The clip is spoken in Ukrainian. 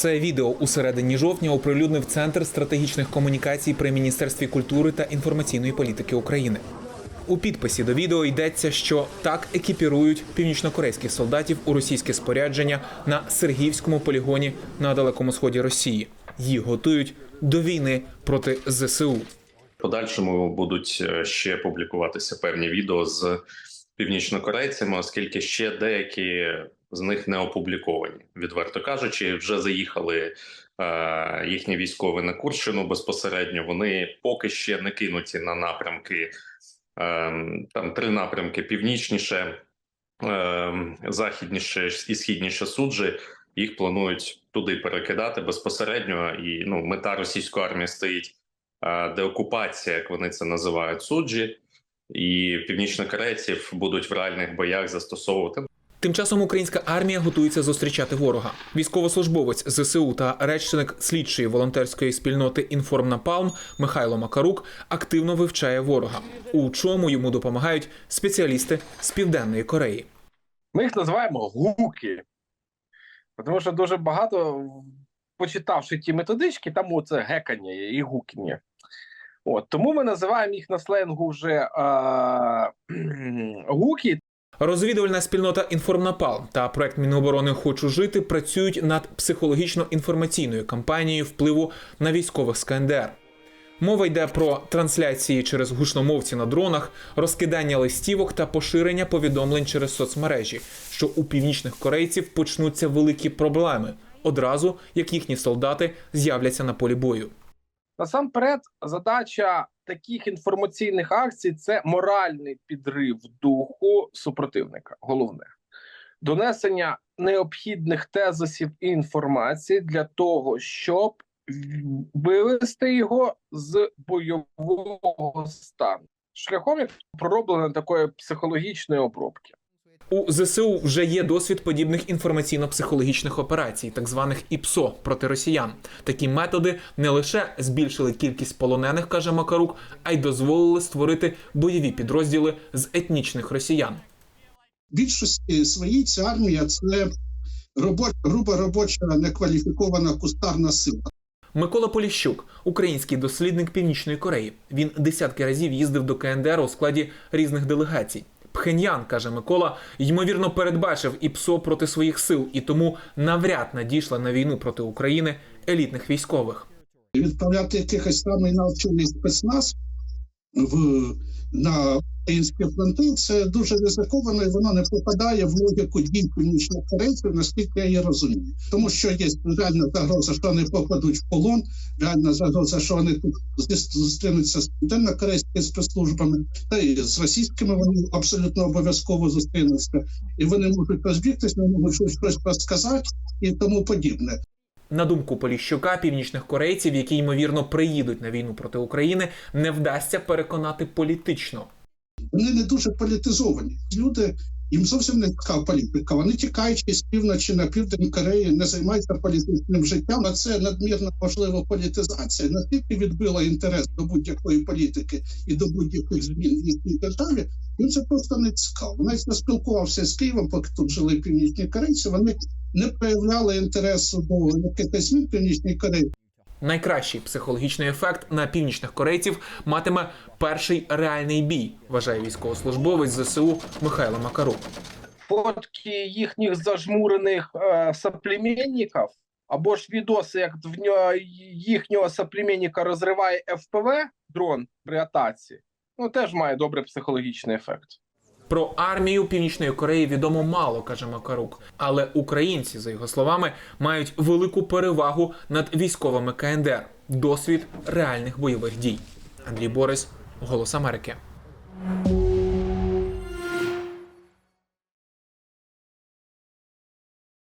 Це відео у середині жовтня оприлюднив Центр стратегічних комунікацій при Міністерстві культури та інформаційної політики України. У підписі до відео йдеться, що так екіпірують північнокорейських солдатів у російське спорядження на Сергіївському полігоні на далекому сході Росії. Їх готують до війни проти ЗСУ. Подальшому будуть е, ще публікуватися певні відео з північнокорейцями, оскільки ще деякі з них не опубліковані. Відверто кажучи, вже заїхали е, їхні військові на Курщину безпосередньо. Вони поки ще не кинуті на напрямки. Е, там три напрямки: північніше, е, західніше і східніше суджі. Їх планують туди перекидати безпосередньо. І ну, мета російської армії стоїть е, деокупація, як вони це називають, суджі, і північнокорейців будуть в реальних боях застосовувати. Тим часом українська армія готується зустрічати ворога. Військовослужбовець ЗСУ та речник слідчої волонтерської спільноти Інформнапалм Михайло Макарук активно вивчає ворога, у чому йому допомагають спеціалісти з південної Кореї. Ми їх називаємо гуки. Тому що дуже багато, почитавши ті методички, там оце гекання і гукання. От, тому ми називаємо їх на сленгу вже е- гуки. Розвідувальна спільнота Інформнапалм та проект Міноборони Хочу жити працюють над психологічно-інформаційною кампанією впливу на військових з КНДР. Мова йде про трансляції через гучномовці на дронах, розкидання листівок та поширення повідомлень через соцмережі, що у північних корейців почнуться великі проблеми одразу, як їхні солдати з'являться на полі бою. Насамперед, задача таких інформаційних акцій це моральний підрив духу супротивника. Головне донесення необхідних тезисів і інформації для того, щоб вивести його з бойового стану шляхом як пророблення такої психологічної обробки. У ЗСУ вже є досвід подібних інформаційно-психологічних операцій, так званих ІПСО проти росіян. Такі методи не лише збільшили кількість полонених, каже Макарук, а й дозволили створити бойові підрозділи з етнічних росіян. більшості своїй ця армія це робоча, груба робоча некваліфікована кустарна сила. Микола Поліщук, український дослідник Північної Кореї. Він десятки разів їздив до КНДР у складі різних делегацій. Пхеньян, каже Микола, ймовірно передбачив ІПСО проти своїх сил і тому навряд надійшла на війну проти України елітних військових. Відправляти якихось самий навчений спецназ в на українські фронти це дуже ризиковано, і воно не попадає в логіку дій північних корейців, наскільки я її розумію. Тому що є реальна загроза, що вони попадуть в полон, реальна загроза, що вони тут зус- зустрінуться з південно-корейськими спецслужбами, та і з російськими вони абсолютно обов'язково зустрінуться, і вони можуть розбігтися, вони можуть щось розказати і тому подібне. На думку Поліщука, північних корейців, які ймовірно приїдуть на війну проти України, не вдасться переконати політично. Вони не дуже політизовані. Люди їм зовсім не цікава політика. Вони тікаючи з півночі на південь Кореї, не займаються політичним життям. А це надмірна можлива політизація настільки відбила інтерес до будь-якої політики і до будь-яких змін в їхній державі. Їм це просто не цікаво. Навіть спілкувався з Києвом, поки тут жили північні корейці. Вони не проявляли інтересу до якихось змін в північній Кореї. Найкращий психологічний ефект на північних корейців матиме перший реальний бій, вважає військовослужбовець ЗСУ Михайло Макарук. Фотки їхніх зажмурених е, соплеменників, або ж відоси, як в нього їхнього соплеменника розриває ФПВ дрон при атаці, ну теж має добрий психологічний ефект. Про армію Північної Кореї відомо мало, каже Макарук. Але українці, за його словами, мають велику перевагу над військовими КНДР досвід реальних бойових дій. Андрій Борис, Голос Америки.